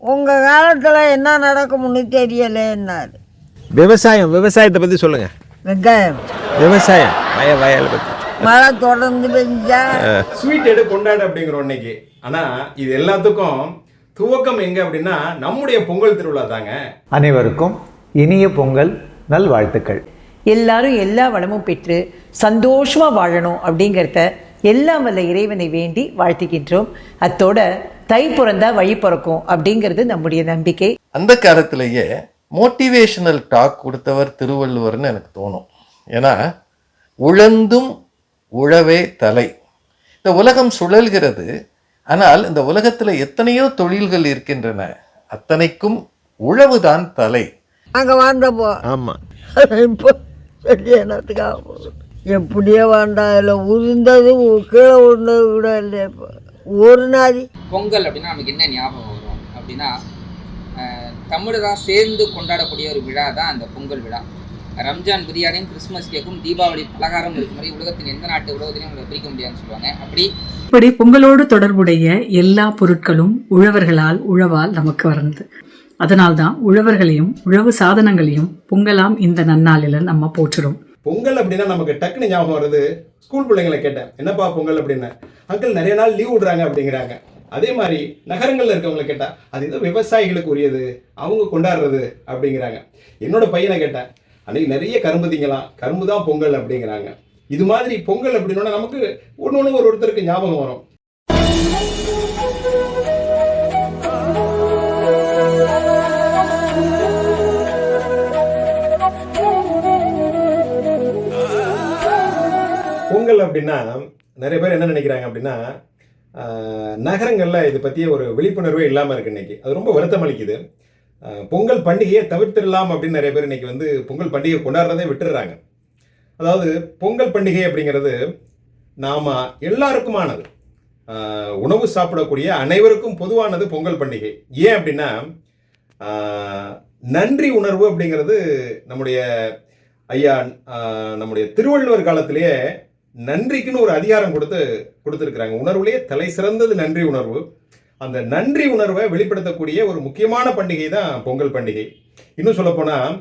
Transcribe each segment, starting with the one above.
உங்கள் காலத்தில் என்ன நடக்கும்னு தெரியலேன்னாரு. விவசாயம் விவசாயத்தை பற்றி சொல்லுங்கள் வெங்காயம். விவசாயம் வய வயலை பற்றி மழை தொடர்ந்து பெஞ்சா. ஸ்வீட் எடு கொண்டாடு அப்படிங்கிறோம் இன்னைக்கு ஆனா இது எல்லாத்துக்கும் துவக்கம் எங்க அப்படின்னா நம்முடைய பொங்கல் திருவிழா தாங்க. அனைவருக்கும் இனிய பொங்கல் நல்வாழ்த்துக்கள். எல்லாரும் எல்லா வளமும் பெற்று சந்தோஷமா வாழணும் அப்படிங்கிறத எல்லாம் வல்ல இறைவனை வேண்டி வாழ்த்துகின்றோம். அத்தோட தை பிறந்தா வழி பிறக்கும் அப்படிங்கிறது நம்முடைய நம்பிக்கை. அந்த காலத்திலேயே மோட்டிவேஷனல் டாக் கொடுத்தவர் திருவள்ளுவர்னு எனக்கு தோணும். ஏன்னா உழந்தும் உழவே தலை. இந்த உலகம் சுழல்கிறது ஆனால் இந்த உலகத்தில் எத்தனையோ தொழில்கள் இருக்கின்றன அத்தனைக்கும் உழவுதான் தலை. நாங்கள் வந்தப்போ ஆமாம் இப்போ என்னத்துக்காக எப்படியோ வேண்டா இல்லை உதிர்ந்தது உ- கீழே விழுந்தது கூட இல்லை இப்போ ஒரு நாதி பொங்கல் அப்படின்னா நமக்கு என்ன ஞாபகம் வரும்? அப்படின்னா தமிழராக சேர்ந்து கொண்டாடக்கூடிய ஒரு விழா தான் அந்த பொங்கல் விழா. ரம்ஜான் பிரியாணியும் கிறிஸ்மஸ் கேக்கும் தீபாவளி பலகாரம் இருக்கும் மாதிரி உலகத்தின் எந்த நாட்டு உலகத்திலையும் உங்களை பிரிக்க முடியாதுன்னு சொல்லுவாங்க. அப்படி இப்படி பொங்கலோடு தொடர்புடைய எல்லா பொருட்களும் உழவர்களால் உழவால் நமக்கு வருது அதனால்தான் உழவர்களையும் உழவு சாதனங்களையும் பொங்கலாம் இந்த நன்னாளில் நம்ம போற்றுறோம். பொங்கல் அப்படின்னா நமக்கு டக்குன்னு ஞாபகம் வருது ஸ்கூல் பிள்ளைங்களை கேட்டேன். என்னப்பா பொங்கல் அப்படின்னு. அங்கிள் நிறைய நாள் லீவ் விடுறாங்க அப்படிங்கிறாங்க. அதே மாதிரி நகரங்களில் இருக்கவங்களை கேட்டால் அது ஏதோ விவசாயிகளுக்கு உரியது அவங்க கொண்டாடுறது அப்படிங்கிறாங்க. என்னோட பையனை கேட்டேன் அன்னைக்கு நிறைய கரும்பு திங்கலாம் கரும்பு தான் பொங்கல் அப்படிங்கிறாங்க. இது மாதிரி பொங்கல் அப்படின்னா நமக்கு ஒன்று ஒன்று ஒரு ஒருத்தருக்கு ஞாபகம் வரும். பொங்கல் அப்படின்னா நிறைய பேர் என்ன நினைக்கிறாங்க அப்படின்னா நகரங்களில் இதை பற்றிய ஒரு விழிப்புணர்வே இல்லாமல் இருக்குது இன்னைக்கு. அது ரொம்ப வருத்தம் அளிக்குது. பொங்கல் பண்டிகையை தவிர்த்திடலாம் அப்படின்னு நிறைய பேர் இன்னைக்கு வந்து பொங்கல் பண்டிகை கொண்டாடுறதே விட்டுடுறாங்க. அதாவது பொங்கல் பண்டிகை அப்படிங்கிறது நாம் எல்லாருக்குமானது. உணவு சாப்பிடக்கூடிய அனைவருக்கும் பொதுவானது பொங்கல் பண்டிகை. ஏன் அப்படின்னா நன்றி உணர்வு அப்படிங்கிறது நம்முடைய ஐயா நம்முடைய திருவள்ளுவர் காலத்திலேயே நன்றிக்குன்னு ஒரு அதிகாரம் கொடுத்து கொடுத்துருக்குறாங்க. உணர்வுலேயே தலை சிறந்தது நன்றி உணர்வு. அந்த நன்றி உணர்வை வெளிப்படுத்தக்கூடிய ஒரு முக்கியமான பண்டிகை தான் பொங்கல் பண்டிகை. இன்னும் சொல்லப்போனால்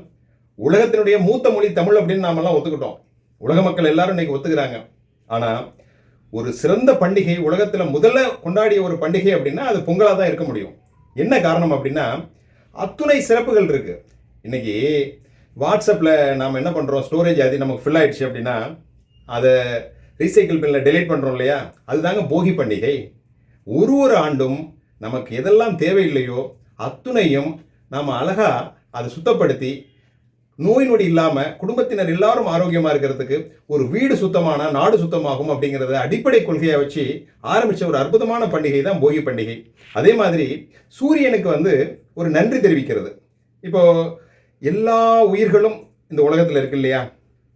உலகத்தினுடைய மூத்த மொழி தமிழ் அப்படின்னு நாமெல்லாம் ஒத்துக்கிட்டோம். உலக மக்கள் எல்லாரும் இன்னைக்கு ஒத்துக்கிறாங்க. ஆனால் ஒரு சிறந்த பண்டிகை உலகத்தில் முதல்ல கொண்டாடிய ஒரு பண்டிகை அப்படின்னா அது பொங்கலாக தான் இருக்க முடியும். என்ன காரணம் அப்படின்னா அத்துணை சிறப்புகள் இருக்குது இன்னைக்கு வாட்ஸ்அப்பில் நாம் என்ன பண்ணுறோம் ஸ்டோரேஜ் அது நமக்கு ஃபில் ஆயிடுச்சு அப்படின்னா அதை ரீசைக்கிள் பின்னில் டெலீட் பண்ணுறோம் இல்லையா? அதுதாங்க போகி பண்டிகை. ஒரு ஒரு ஆண்டும் நமக்கு எதெல்லாம் தேவையில்லையோ அத்துணையும் நாம் அழகாக அதை சுத்தப்படுத்தி நோய் நொடி இல்லாமல் குடும்பத்தினர் எல்லாரும் ஆரோக்கியமாக இருக்கிறதுக்கு ஒரு வீடு சுத்தமான நாடு சுத்தமாகும் அப்படிங்கிறத அடிப்படை கொள்கையை வச்சு ஆரம்பித்த ஒரு அற்புதமான பண்டிகை தான் போகி பண்டிகை. அதே மாதிரி சூரியனுக்கு வந்து ஒரு நன்றி தெரிவிக்கிறது. இப்போது எல்லா உயிர்களும் இந்த உலகத்தில் இருக்கு இல்லையா?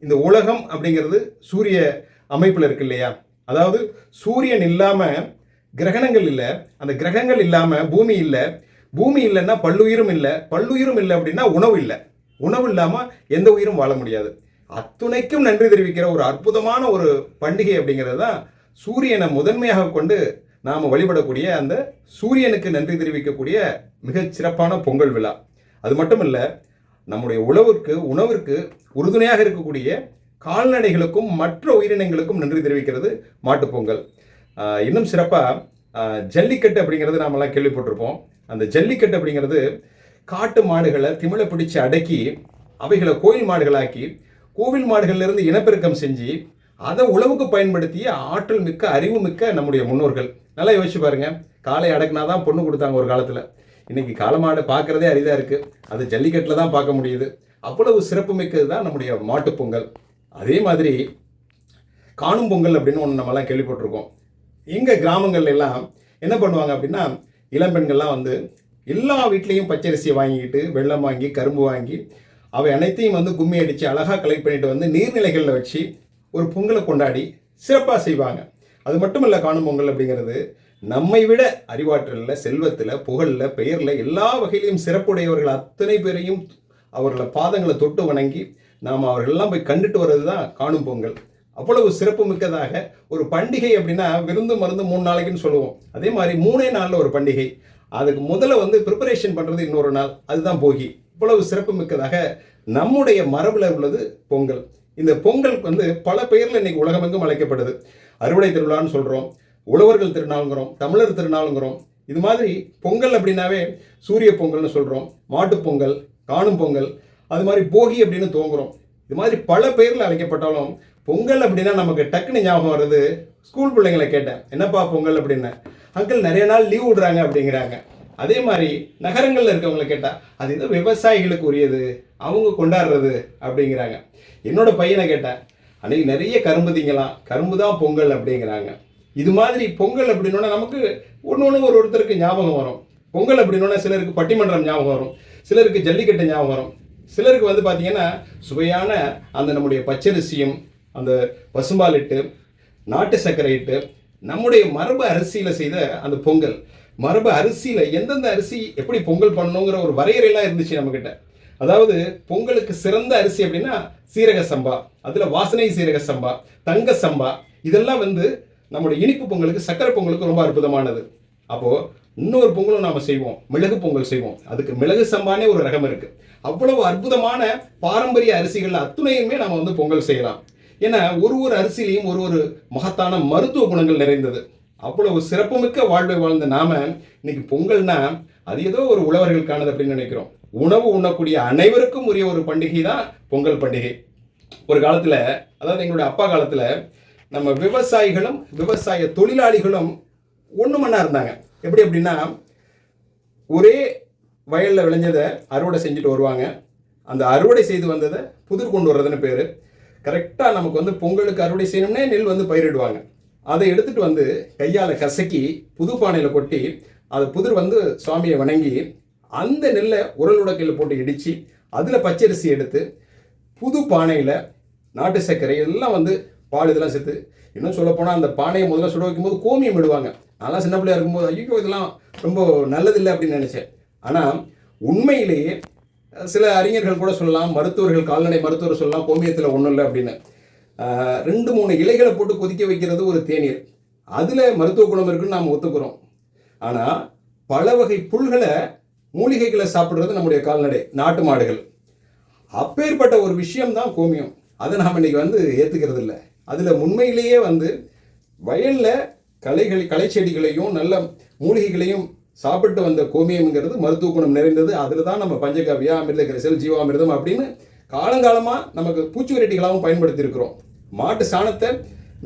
இந்த உலகம் அப்படிங்கிறது சூரிய அமைப்பில் இருக்கு இல்லையா? அதாவது சூரியன் இல்லாமல் கிரகணங்கள் இல்லை. அந்த கிரகங்கள் இல்லாமல் பூமி இல்லை. பூமி இல்லைன்னா பல்லுயிரும் இல்லை. பல்லுயிரும் இல்லை அப்படின்னா உணவு இல்லை. உணவு இல்லாமல் எந்த உயிரும் வாழ முடியாது. அத்துணைக்கும் நன்றி தெரிவிக்கிற ஒரு அற்புதமான ஒரு பண்டிகை அப்படிங்கிறது தான் சூரியனை முதன்மையாக கொண்டு நாம் வழிபடக்கூடிய அந்த சூரியனுக்கு நன்றி தெரிவிக்கக்கூடிய மிகச் சிறப்பான பொங்கல் விழா. அது மட்டும் இல்லை நம்முடைய உழவிற்கு உணவிற்கு உறுதுணையாக இருக்கக்கூடிய கால்நடைகளுக்கும் மற்ற உயிரினங்களுக்கும் நன்றி தெரிவிக்கிறது. மாட்டுப்பொங்கல் இன்னும் சிறப்பாக ஜல்லிக்கட்டு அப்படிங்கிறது நாமெல்லாம் கேள்விப்பட்டிருப்போம். அந்த ஜல்லிக்கட்டு அப்படிங்கிறது காட்டு மாடுகளை திமிழை பிடிச்சு அடக்கி அவைகளை கோயில் மாடுகளாக்கி கோவில் மாடுகள்ல இருந்து இனப்பெருக்கம் செஞ்சு அதை உழவுக்கு பயன்படுத்திய ஆற்றல் மிக்க அறிவு மிக்க நம்முடைய முன்னோர்கள். நல்லா யோசிச்சு பாருங்க. அடக்குனா தான் பொண்ணு கொடுத்தாங்க ஒரு காலத்தில். இன்னைக்கு காலமாடு பார்க்குறதே அரிதாக இருக்குது அது ஜல்லிக்கட்டில் தான் பார்க்க முடியுது. அவ்வளவு சிறப்பு மிக்கது தான் நம்முடைய மாட்டுப்பொங்கல் அதே மாதிரி காணும் பொங்கல் அப்படின்னு ஒன்று நம்மலாம் கேள்விப்பட்டிருக்கோம். எங்கள் கிராமங்கள்ல எல்லாம் என்ன பண்ணுவாங்க அப்படின்னா இளம்பெண்கள்லாம் வந்து எல்லா வீட்லேயும் பச்சரிசியை வாங்கிக்கிட்டு வெள்ளம் வாங்கி கரும்பு வாங்கி அவை அனைத்தையும் வந்து கும்மி அடித்து அழகாக கலெக்ட் பண்ணிட்டு வந்து நீர்நிலைகளில் வச்சு ஒரு பொங்கலை கொண்டாடி சிறப்பாக செய்வாங்க. அது மட்டும் இல்லை காணும் பொங்கல் அப்படிங்கிறது நம்மை விட அறிவாற்றலில் செல்வத்தில் புகழில் பெயரில் எல்லா வகையிலையும் சிறப்புடையவர்கள் அத்தனை பேரையும் அவர்களை பாதங்களை தொட்டு வணங்கி நாம் அவர்களெல்லாம் போய் கண்டுட்டு வர்றது தான் காணும் பொங்கல். அவ்வளவு சிறப்பு மிக்கதாக ஒரு பண்டிகை அப்படின்னா விருந்து மருந்து மூணு நாளைக்குன்னு சொல்லுவோம். அதே மாதிரி மூணே நாளில் ஒரு பண்டிகை. அதுக்கு முதல்ல வந்து ப்ரிப்பரேஷன் பண்ணுறது இன்னொரு நாள். அதுதான் போகி. இவ்வளவு சிறப்பு மிக்கதாக நம்முடைய மரபில் உள்ளது பொங்கல். இந்த பொங்கல் வந்து பல பெயரில் இன்னைக்கு உலகமெங்கும் அழைக்கப்படுது. அறுவடை திருவிழான்னு சொல்கிறோம் உழவர்கள் திருநாளுங்கிறோம் தமிழர் திருநாளுங்கிறோம். இது மாதிரி பொங்கல் அப்படின்னாவே சூரிய பொங்கல்னு சொல்கிறோம் மாட்டுப்பொங்கல் காணும் பொங்கல் அது மாதிரி போகி அப்படின்னு துவங்குறோம் இது மாதிரி பல பேரில் அழைக்கப்பட்டாலும் பொங்கல் அப்படின்னா நமக்கு டக்குன்னு ஞாபகம் வருது ஸ்கூல் பிள்ளைங்களை கேட்டேன். என்னப்பா பொங்கல் அப்படின்னு? அங்கிள் நிறைய நாள் லீவ் விடுறாங்க அப்படிங்கிறாங்க. அதே மாதிரி நகரங்களில் இருக்கவங்களை கேட்டால் அது ஏதோ விவசாயிகளுக்கு உரியது அவங்க கொண்டாடுறது அப்படிங்கிறாங்க. என்னோட பையனை கேட்டேன். அன்றைக்கி நிறைய கரும்பு திங்கலாம் கரும்பு தான் பொங்கல் அப்படிங்கிறாங்க. இது மாதிரி பொங்கல் அப்படின்னா நமக்கு ஒன்று ஒன்று ஒரு ஒருத்தருக்கு ஞாபகம் வரும். பொங்கல் அப்படின்னா சிலருக்கு பட்டிமன்றம் ஞாபகம் வரும். சிலருக்கு ஜல்லிக்கட்டு ஞாபகம் வரும். சிலருக்கு வந்து பார்த்தீங்கன்னா சுவையான அந்த நம்முடைய பச்சரிசியும் அந்த பசும்பால் இட்டு நாட்டு சர்க்கரை இட்டு நம்முடைய மரபு அரிசியில் செய்த அந்த பொங்கல். மரபு அரிசியில் எந்தெந்த அரிசி எப்படி பொங்கல் பண்ணணுங்கிற ஒரு வரையறையெல்லாம் இருந்துச்சு நம்மக்கிட்ட அதாவது பொங்கலுக்கு சிறந்த அரிசி அப்படின்னா சீரக சம்பா அதில் வாசனை சீரக சம்பா தங்க சம்பா இதெல்லாம் வந்து நம்முடைய இனிப்பு பொங்கலுக்கு சக்கரை பொங்கலுக்கு ரொம்ப அற்புதமானது. அப்போது இன்னொரு பொங்கலும் நாம் செய்வோம். மிளகு பொங்கல் செய்வோம். அதுக்கு மிளகு சம்பானே ஒரு ரகம் இருக்குது அவ்வளவு அற்புதமான பாரம்பரிய அரிசிகள் அத்துணையுமே நம்ம வந்து பொங்கல் செய்யலாம். ஏன்னா ஒரு ஒரு அரிசியிலையும் ஒரு ஒரு மகத்தான மருத்துவ குணங்கள் நிறைந்தது. அவ்வளவு சிறப்புமிக்க வாழ்வை வாழ்ந்த நாம இன்னைக்கு பொங்கல்னா அது ஏதோ ஒரு உழவர்களுக்கானது அப்படின்னு நினைக்கிறோம். உணவு உண்ணக்கூடிய அனைவருக்கும் உரிய ஒரு பண்டிகை தான் பொங்கல் பண்டிகை. ஒரு காலத்தில் அதாவது எங்களுடைய அப்பா காலத்தில் நம்ம விவசாயிகளும் விவசாய தொழிலாளிகளும் ஒன்று மண்ணாக இருந்தாங்க. எப்படி அப்படின்னா ஒரே வயலில் விளைஞ்சதை அறுவடை செஞ்சுட்டு வருவாங்க. அந்த அறுவடை செய்து வந்ததை புதிர் கொண்டு வர்றதுன்னு பேர். கரெக்டாக நமக்கு வந்து பொங்கலுக்கு அறுவடை செய்யணும்னே நெல் வந்து பயிரிடுவாங்க. அதை எடுத்துட்டு வந்து கையால் கசக்கி புது பானையில் கொட்டி அதை புதிர் வந்து சுவாமியை வணங்கி அந்த நெல்லை உரல் உடக்கையில் போட்டு இடித்து அதில் பச்சரிசி எடுத்து புது பானையில் நாட்டு சர்க்கரை எல்லாம் வந்து பால் இதெல்லாம் சேர்த்து. இன்னும் சொல்லப்போனால் அந்த பானையை முதல்ல சுட வைக்கும்போது கோமியம் விடுவாங்க அதெல்லாம் சின்ன பிள்ளையா இருக்கும்போது ஐயோ இதெல்லாம் ரொம்ப நல்லதில்லை அப்படின்னு நினச்சேன். ஆனால் உண்மையிலேயே சில அறிஞர்கள் கூட சொல்லலாம் மருத்துவர்கள் கால்நடை மருத்துவர் சொல்லலாம் கோமியத்தில் ஒன்றும் இல்லை அப்படின்னு. ரெண்டு மூணு இலைகளை போட்டு கொதிக்க வைக்கிறது ஒரு தேநீர். அதில் மருத்துவ குணம் இருக்குன்னு நாம் ஒத்துக்கிறோம். ஆனால் பல வகை புல்களை மூலிகைகளை சாப்பிட்றது நம்முடைய கால்நடை நாட்டு மாடுகள். அப்பேற்பட்ட ஒரு விஷயம்தான் கோமியம். அதை நாம் இன்னைக்கு வந்து ஏற்றுக்கிறது இல்லை அதில் உண்மையிலேயே வந்து வயலில் களைகள் செடிகளையும் நல்ல மூலிகைகளையும் சாப்பிட்டு வந்த கோமியம்ங்கிறது மருத்துவ குணம் நிறைந்தது. அதில் தான் நம்ம பஞ்சகவ்யா அமிர்த கரைசல் ஜீவாமிர்தம் அப்படின்னு காலங்காலமாக நமக்கு பூச்சி வெரைட்டிகளாகவும் பயன்படுத்தியிருக்கிறோம். மாட்டு சாணத்தை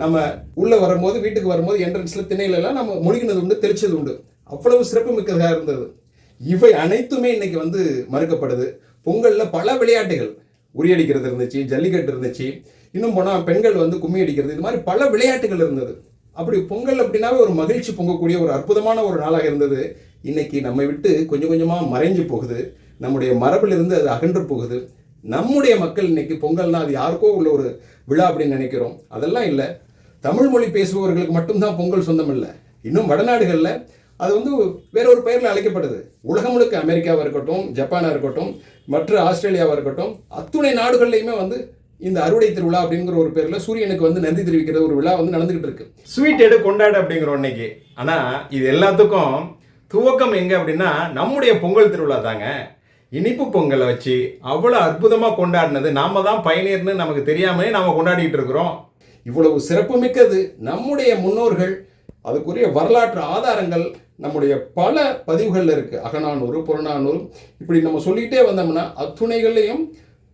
நம்ம உள்ளே வரும்போது வீட்டுக்கு வரும்போது என்ட்ரன்ஸில் திணையிலலாம் நம்ம மொழிகினது உண்டு தெளிச்சது உண்டு. அவ்வளவு சிறப்பு மிக்கதாக இருந்தது. இவை அனைத்துமே இன்னைக்கு வந்து மறுக்கப்படுது. பொங்கலில் பல விளையாட்டுகள் உரியடிக்கிறது இருந்துச்சு ஜல்லிக்கட்டு இருந்துச்சு. இன்னும் போனால் பெண்கள் வந்து கும்மி அடிக்கிறது. இது மாதிரி பல விளையாட்டுகள் இருந்தது. அப்படி பொங்கல் அப்படின்னாவே ஒரு மகிழ்ச்சி பொங்கக்கூடிய ஒரு அற்புதமான ஒரு நாளாக இருந்தது. இன்னைக்கு நம்மை விட்டு கொஞ்சம் கொஞ்சமாக மறைஞ்சு போகுது. நம்முடைய மரபிலிருந்து அது அகன்று போகுது. நம்முடைய மக்கள் இன்னைக்கு பொங்கல்னா அது யாருக்கோ உள்ள ஒரு விழா அப்படின்னு நினைக்கிறோம். அதெல்லாம் இல்லை. தமிழ் மொழி பேசுபவர்களுக்கு மட்டும்தான் பொங்கல் சொந்தம் இல்லை. இன்னும் வடநாடுகளில் அது வந்து வேற ஒரு பெயரில் அழைக்கப்படுது. உலகம் முழுக்க அமெரிக்காவாக இருக்கட்டும் ஜப்பானாக இருக்கட்டும் மற்ற ஆஸ்திரேலியாவாக இருக்கட்டும் அத்துணை நாடுகள்லையுமே வந்து இந்த அறுவடை திருவிழா அப்படிங்கிற ஒரு பேரில் சூரியனுக்கு வந்து நன்றி தெரிவிக்கிற ஒரு விழா வந்து நடந்துகிட்டு இருக்கு. ஸ்வீட் எடு கொண்டாடு அப்படிங்கிறோம் இன்னைக்கு ஆனால் இது எல்லாத்துக்கும் துவக்கம் எங்கே அப்படின்னா நம்முடைய பொங்கல் திருவிழா தாங்க. இனிப்பு பொங்கலை வச்சு அவ்வளோ அற்புதமாக கொண்டாடினது. நாம தான் பயணியர்னு நமக்கு தெரியாமலே நாம் கொண்டாடிட்டு இருக்கிறோம். இவ்வளவு சிறப்புமிக்கது நம்முடைய முன்னோர்கள். அதுக்குரிய வரலாற்று ஆதாரங்கள் நம்முடைய பல பதிவுகளில் இருக்குது அகநானூறு புறநானூறு. இப்படி நம்ம சொல்லிக்கிட்டே வந்தோம்னா அத்துணைகள்லையும்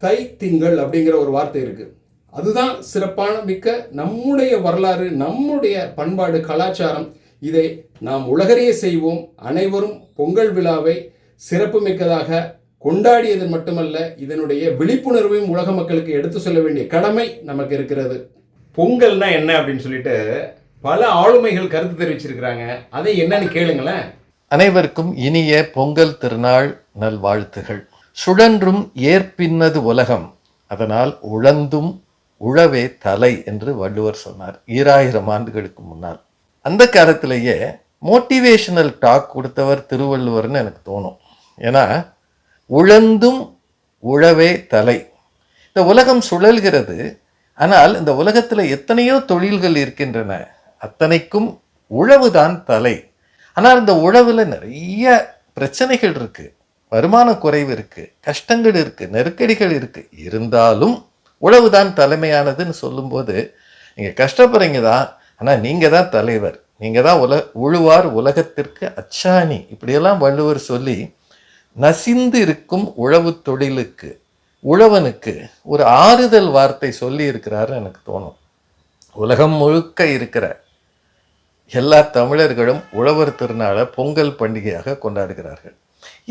தை திங்கள் அப்படிங்கிற ஒரு வார்த்தை இருக்குது அதுதான் சிறப்பான மிக்க நம்முடைய வரலாறு நம்முடைய பண்பாடு கலாச்சாரம். இதை நாம் உலகறிய செய்வோம். அனைவரும் பொங்கல் விழாவை சிறப்புமிக்கதாக கொண்டாடியது மட்டுமல்ல இதனுடைய விழிப்புணர்வையும் உலக மக்களுக்கு எடுத்து சொல்ல வேண்டிய கடமை நமக்கு இருக்கிறது. பொங்கல்னா என்ன அப்படின்னு சொல்லிட்டு பல ஆளுமைகள் கருத்து தெரிவிச்சிருக்கிறாங்க. அதை என்னன்னு கேளுங்களேன். அனைவருக்கும் இனிய பொங்கல் திருநாள் நல்வாழ்த்துகள். சுழன்றும் ஏற்பின்னது உலகம். அதனால் உழந்தும் உழவே தலை என்று வள்ளுவர் சொன்னார். ஈராயிரம் ஆண்டுகளுக்கு முன்னால். அந்த காலத்திலேயே மோட்டிவேஷனல் டாக் கொடுத்தவர் திருவள்ளுவர்னு எனக்கு தோணும். ஏன்னா உழந்தும் உழவே தலை. இந்த உலகம் சுழல்கிறது. ஆனால் இந்த உலகத்தில் எத்தனையோ தொழில்கள் இருக்கின்றன. அத்தனைக்கும் உழவுதான் தலை. ஆனால் இந்த உழவில் நிறைய பிரச்சனைகள் இருக்குது வருமான குறைவு இருக்குது கஷ்டங்கள் இருக்குது நெருக்கடிகள் இருக்குது இருந்தாலும் உழவுதான் தலைமையானதுன்னு சொல்லும்போது நீங்கள் கஷ்டப்படுறீங்க தான். ஆனால் நீங்கள் தான் தலைவர். நீங்கள் தான் உல உழுவார் உலகத்திற்கு அச்சாணி. இப்படியெல்லாம் வள்ளுவர் சொல்லி நசிந்து இருக்கும் உழவு தொழிலுக்கு உழவனுக்கு ஒரு ஆறுதல் வார்த்தை சொல்லி இருக்கிறாரு எனக்கு தோணும். உலகம் முழுக்க இருக்கிற எல்லா தமிழர்களும் உழவர் திருநாளை பொங்கல் பண்டிகையாக கொண்டாடுகிறார்கள்.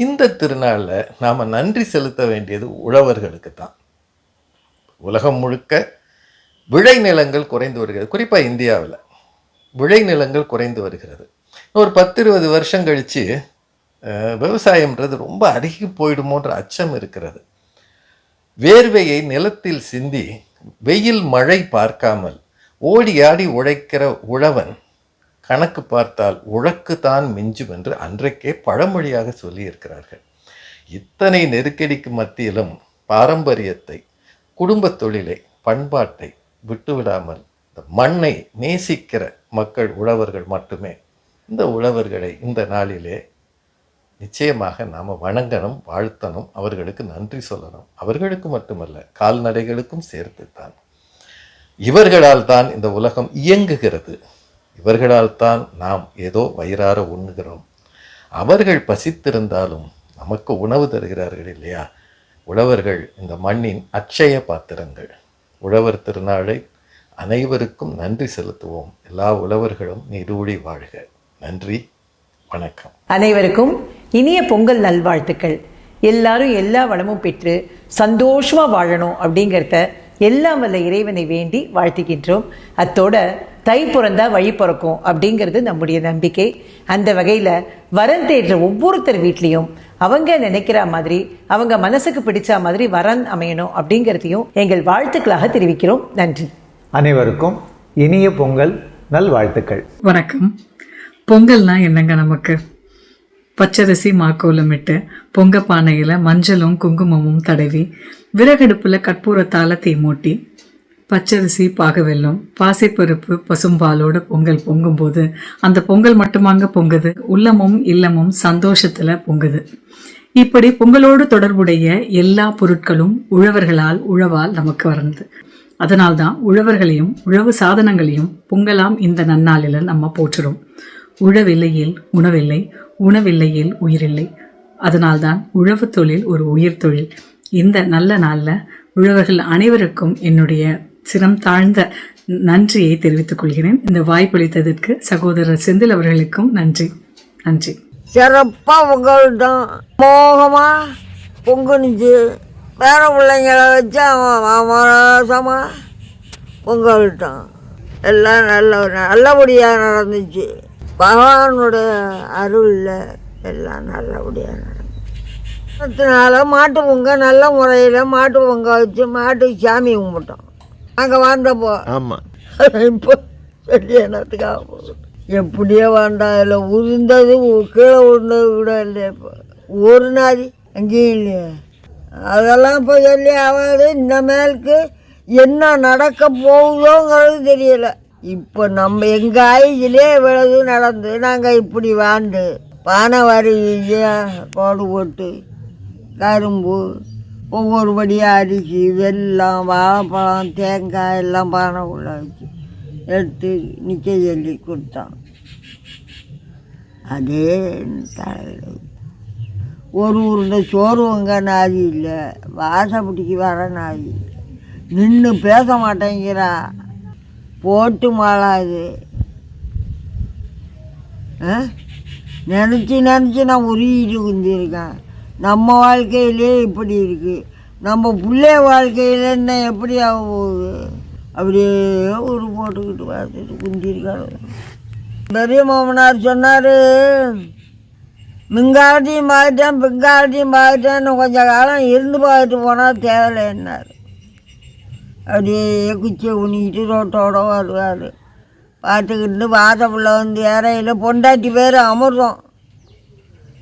இந்த திருநாளில் நாம் நன்றி செலுத்த வேண்டியது உழவர்களுக்கு தான். உலகம் முழுக்க விளைநிலங்கள் குறைந்து வருகிறது. குறிப்பாக இந்தியாவில் விளைநிலங்கள் குறைந்து வருகிறது. ஒரு பத்து இருபது வருஷம் கழித்து விவசாயம்ன்றது ரொம்ப அருகி போயிடுமோன்ற அச்சம் இருக்கிறது. வேர்வையை நிலத்தில் சிந்தி வெயில் மழை பார்க்காமல் ஓடி ஆடி உழைக்கிற உழவன் கணக்கு பார்த்தால் உழக்கு தான் மிஞ்சும் என்று அன்றைக்கே பழமொழியாக சொல்லியிருக்கிறார்கள். இத்தனை நெருக்கடிக்கு மத்தியிலும் பாரம்பரியத்தை குடும்பத் தொழிலை பண்பாட்டை விட்டுவிடாமல் இந்த மண்ணை நேசிக்கிற மக்கள் உழவர்கள் மட்டுமே இந்த உழவர்களை இந்த நாளிலே நிச்சயமாக நாம் வணங்கணும் வாழ்த்தணும் அவர்களுக்கு நன்றி சொல்லணும். அவர்களுக்கு மட்டுமல்ல கால்நடைகளுக்கும் சேர்த்துத்தான். இவர்களால் தான் இந்த உலகம் இயங்குகிறது. இவர்களால் தான் நாம் ஏதோ வயிறார உண்ணுகிறோம். அவர்கள் பசித்திருந்தாலும் நமக்கு உணவு தருகிறார்கள் இல்லையா? உழவர்கள் இந்த மண்ணின் அட்சய பாத்திரங்கள். உழவர் திருநாளை அனைவருக்கும் நன்றி செலுத்துவோம். எல்லா உழவர்களும் நீடூழி வாழ்க. நன்றி வணக்கம். அனைவருக்கும் இனிய பொங்கல் நல்வாழ்த்துக்கள். எல்லாரும் எல்லா வளமும் பெற்று சந்தோஷமாக வாழணும் அப்படிங்கிறத எல்லாம் வல்ல இறைவனை வேண்டி வாழ்த்துகின்றோம். அத்தோட தை பிறந்தா வழி பிறக்கும் அப்படிங்கிறது நம்முடைய நம்பிக்கை. அந்த வகையில் வரன் தேடுற ஒவ்வொருத்தர் வீட்லேயும் அவங்க நினைக்கிற மாதிரி அவங்க மனசுக்கு பிடிச்ச மாதிரி வரன் அமையணும் அப்படிங்கிறதையும் எங்கள் வாழ்த்துக்களாக தெரிவிக்கிறோம். நன்றி. அனைவருக்கும் இனிய பொங்கல் நல்வாழ்த்துக்கள் வணக்கம். பொங்கல்னா என்னங்க நமக்கு? பச்சரிசி மாக்கோலமிட்டு பொங்க பானையில் மஞ்சளும் குங்குமமும் தடவி விறகடுப்பில் கற்பூரத்தால் தீ மூட்டி பச்சரிசி பாகவெல்லம் பாசிப்பருப்பு பசும்பாலோட பொங்கல் பொங்கும்போது அந்த பொங்கல் மட்டுமாங்க பொங்குது. உள்ளமும் இல்லமும் சந்தோஷத்தில் பொங்குது. இப்படி பொங்கலோடு தொடர்புடைய எல்லா பொருட்களும் உழவர்களால் உழவால் நமக்கு வருது அதனால்தான் உழவர்களையும் உழவு சாதனங்களையும் பொங்கலாம் இந்த நன்னாளில் நம்ம போற்றுறோம். உழவில்லையில் உணவில்லை உணவில்லையில் உயிரில்லை. அதனால்தான் உழவு தொழில் ஒரு உயிர் தொழில். இந்த நல்ல நாளில் உழவர்கள் அனைவருக்கும் என்னுடைய சிரம் தாழ்ந்த நன்றியை தெரிவித்துக் கொள்கிறேன். இந்த வாய்ப்பளித்ததற்கு சகோதரர் செந்தில் அவர்களுக்கும் நன்றி. நன்றி. சிறப்பாக பொங்கல் தான் மோகமாக பொங்குனுச்சு வேற பிள்ளைங்கள வச்சு அவன் அமராசமாக பொங்கல் தான் எல்லாம் நல்ல நல்லபடியாக நடந்துச்சு. பகவானுடைய அருளில் எல்லாம் நல்லபடியாக நடந்துச்சு. அதனால மாட்டு பொங்கல் நல்ல முறையில் மாட்டு பொங்கல் வச்சு மாட்டுக்கு சாமி கும்பிட்டோம். நாங்கள் வந்தப்போ ஆமாம் இப்போ சொல்லி என்னத்துக்காக போகுது? எப்படியோ வேண்டாம் இல்லை உதிர்ந்தது உ- கீழே விழுந்தது கூட இல்லையா இப்போ. ஒரு நாதி அங்கேயும் இல்லையா. அதெல்லாம் இப்போ சொல்லி ஆகாது இந்த மேலுக்கு என்ன நடக்க போகுதோங்கிறது தெரியல. இப்போ நம்ம எங்கள் ஆயுதிலே இவ்வளவு நடந்து நாங்கள் இப்படி வாழ்ந்து பானை வரி கோடு போட்டு கரும்பு ஒவ்வொரு படியாக அரிசி வெல்லம் வாழைப்பழம் தேங்காய் எல்லாம் பானை உள்ள வச்சு எடுத்து நிற்க சொல்லி கொடுத்தான். அதே தலையில் ஒரு உருண்டை சோறு வங்க நாதி இல்லை. வாசப்படிக்கு வர நாதி நின்று பேச மாட்டேங்கிறா. போட்டு மாளாது. நினச்சி நினச்சி நான் உருகிட்டு குந்திருக்கேன். நம்ம வாழ்க்கையிலே இப்படி இருக்குது நம்ம பிள்ளை வாழ்க்கையில் என்ன எப்படி ஆகும் போகுது? அப்படியே ஒரு போட்டுக்கிட்டு பார்த்துட்டு குந்திருக்காரு. பெரிய மாமனார் சொன்னார் மிங்காட்டியும் பார்த்துட்டேன் பிங்காட்டியும் பார்த்துட்டேன்னு கொஞ்சம் காலம் இருந்து பார்த்துட்டு போனால் தேவையில்லைன்னார் அப்படியே குச்சியை உண்ணிக்கிட்டு ரோட்டோட வருவார். பார்த்துக்கிட்டு வாசப்புள்ள வந்து இறையில பொண்டாட்டி பேர் அமர்றோம்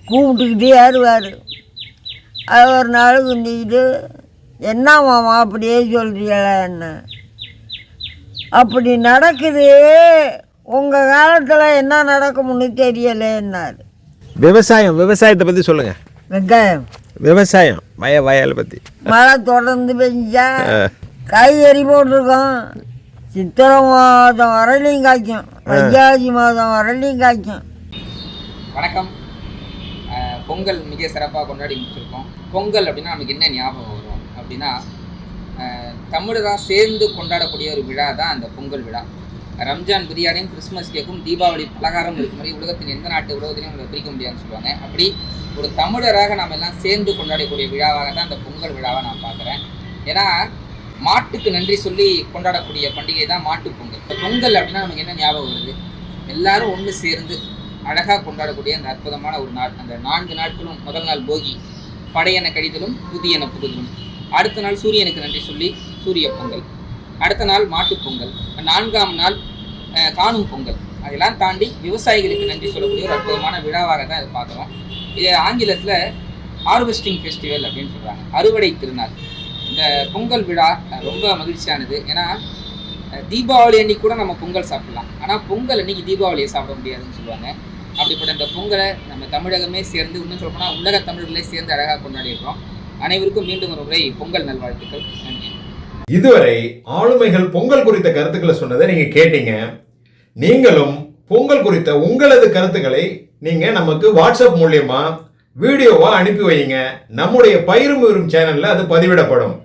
கூப்பிட்டுக்கிட்டே ஏறுவார். அது ஒரு நாள் குந்திக்கிட்டு என்ன மாமா அப்படியே சொல்கிறீங்களா என்ன? அப்படி நடக்குது. உங்கள் காலத்தில் என்ன நடக்கும்னு தெரியலேன்னாரு விவசாயம் விவசாயத்தை பற்றி சொல்லுங்க. வெங்காயம். விவசாயம் வய வயலை பற்றி மழை தொடர்ந்து பெஞ்சா காய்கறி போட்டிருக்கோம். சித்திரை மாதம் வரலையும் காய்க்கும். வைகாசி மாதம் வரலையும் காய்க்கும். வணக்கம். பொங்கல் மிக சிறப்பாக கொண்டாடி முடிச்சிருக்கோம். பொங்கல் அப்படின்னா நமக்கு என்ன ஞாபகம் வரும் அப்படின்னா தமிழராக சேர்ந்து கொண்டாடக்கூடிய ஒரு விழா தான் அந்த பொங்கல் விழா. ரம்ஜான் பிரியாணியும் கிறிஸ்மஸ் கேக்கும் தீபாவளி பலகாரம் இருக்கு மாதிரி உலகத்தின் எந்த நாட்டு உலகத்திலையும் நம்ம பிரிக்க முடியாதுன்னு சொல்லுவாங்க. அப்படி ஒரு தமிழராக நாம் எல்லாம் சேர்ந்து கொண்டாடக்கூடிய விழாவாக தான் அந்த பொங்கல் விழாவை நான் பார்க்குறேன். ஏன்னா மாட்டுக்கு நன்றி சொல்லி கொண்டாடக்கூடிய பண்டிகை தான் மாட்டு பொங்கல். பொங்கல் அப்படின்னா நமக்கு என்ன ஞாபகம் வருது? எல்லாரும் ஒன்று சேர்ந்து அழகாக கொண்டாடக்கூடிய அந்த அற்புதமான ஒரு நாள் அந்த நான்கு நாட்களும் முதல் நாள் போகி. படையென கழிதலும் புதியன புகுதலும் அடுத்த நாள் சூரியனுக்கு நன்றி சொல்லி சூரிய பொங்கல். அடுத்த நாள் மாட்டுப் பொங்கல். நான்காம் நாள் காணும் பொங்கல். அதெல்லாம் தாண்டி விவசாயிகளுக்கு நன்றி சொல்லக்கூடிய ஒரு அற்புதமான விழாவாக தான் இதை பார்க்குறோம். இது ஆங்கிலத்தில் ஹார்வெஸ்டிங் ஃபெஸ்டிவல் அப்படின்னு சொல்கிறாங்க அறுவடை திருநாள். இந்த பொங்கல் விழா ரொம்ப மகிழ்ச்சியானது. ஏன்னா தீபாவளி அன்னைக்கு கூட நம்ம பொங்கல் சாப்பிடலாம். ஆனால் பொங்கல் அன்னைக்கு தீபாவளியை சாப்பிட முடியாதுன்னு சொல்லுவாங்க. அப்படிப்பட்ட இந்த பொங்கலை நம்ம தமிழகமே சேர்ந்து இன்னும் சொல்லப்போனால் உலக தமிழர்களே சேர்ந்து அழகாக கொண்டாடி இருக்கோம் அனைவருக்கும் மீண்டும் ஒரு முறை பொங்கல் நல்வாழ்த்துக்கள். நன்றி. இதுவரை ஆளுமைகள் பொங்கல் குறித்த கருத்துக்களை சொன்னதை நீங்க கேட்டீங்க. நீங்களும் பொங்கல் குறித்த உங்களது கருத்துக்களை நீங்க நமக்கு வாட்ஸ்அப் மூலியமா வீடியோவா அனுப்பி வைங்க. நம்முடைய பயிரும் வரும் சேனல்ல அது பதிவிடப்படும்.